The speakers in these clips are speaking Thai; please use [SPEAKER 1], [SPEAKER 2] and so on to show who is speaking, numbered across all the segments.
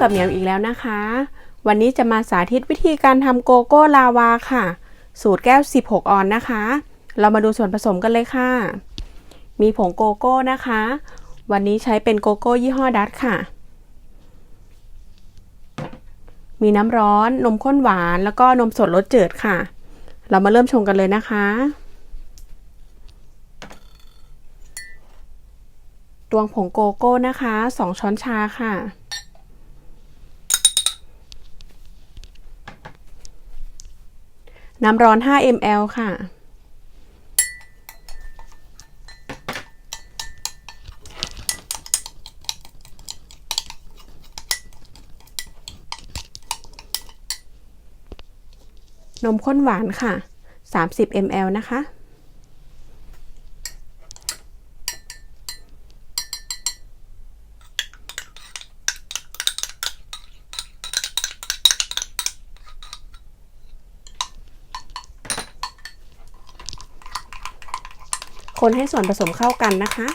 [SPEAKER 1] กับเหมียวอีกแล้วนะคะ วันนี้จะมาสาธิตวิธีการทำโกโก้ลาวาค่ะ สูตรแก้ว 16 ออนนะคะ เรามาดูส่วนผสมกันเลยค่ะ มีผงโกโก้นะคะ วันนี้ใช้เป็นโกโก้ยี่ห้อดัตค่ะ มีน้ำร้อน นมข้นหวาน แล้วก็นมสดรสจืดค่ะ เรามาเริ่มชงกันเลยนะคะตวงผงโกโก้นะคะ 2 ช้อนชาค่ะ น้ำร้อน 5 ml ค่ะ นมข้นหวานค่ะ 30 ml นะคะ คนให้ส่วนผสมเข้ากันนะคะ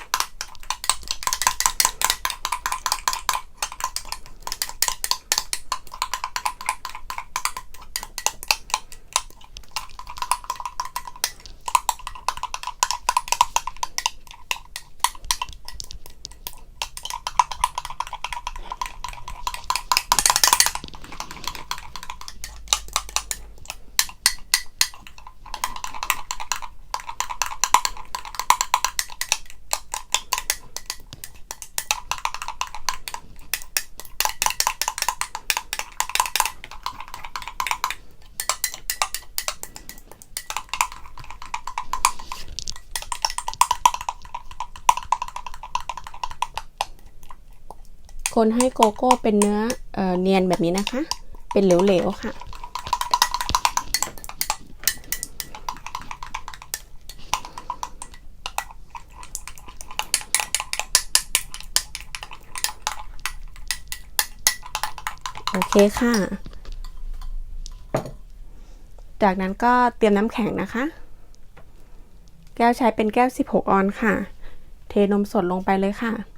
[SPEAKER 1] คนให้โกโก้เป็นเนื้อเออเนียนแบบนี้นะคะ เป็นเหลวๆค่ะ โอเคค่ะ จากนั้นก็เตรียมน้ำแข็งนะคะ แก้วใช้เป็นแก้ว 16 ออนค่ะ เทนมสดลงไปเลยค่ะ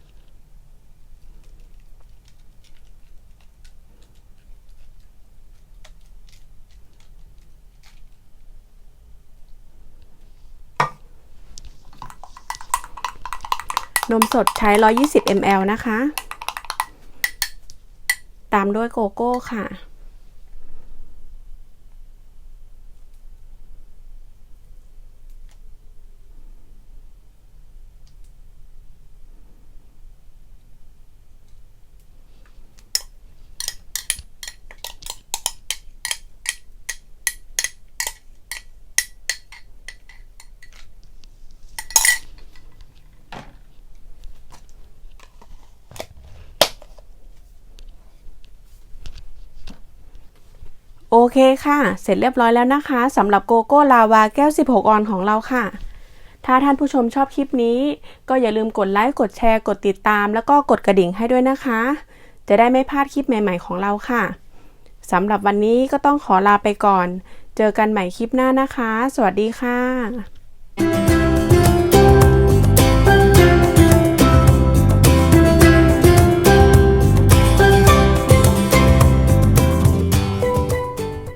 [SPEAKER 1] นมสดใช้ 120 ml นะคะ ตามด้วยโกโก้ค่ะ โอเคค่ะ เสร็จเรียบร้อยแล้วนะคะสำหรับโกโก้ลาวาแก้ว 16 ออนของเราค่ะ ถ้าท่านผู้ชมชอบคลิปนี้ ก็อย่าลืมกดไลค์ กดแชร์ กดติดตาม แล้วก็กดกระดิ่งให้ด้วยนะคะ จะได้ไม่พลาดคลิปใหม่ ๆ ของเราค่ะสำหรับวันนี้ก็ต้องขอลาไปก่อน เจอกันใหม่คลิปหน้านะคะ สวัสดีค่ะ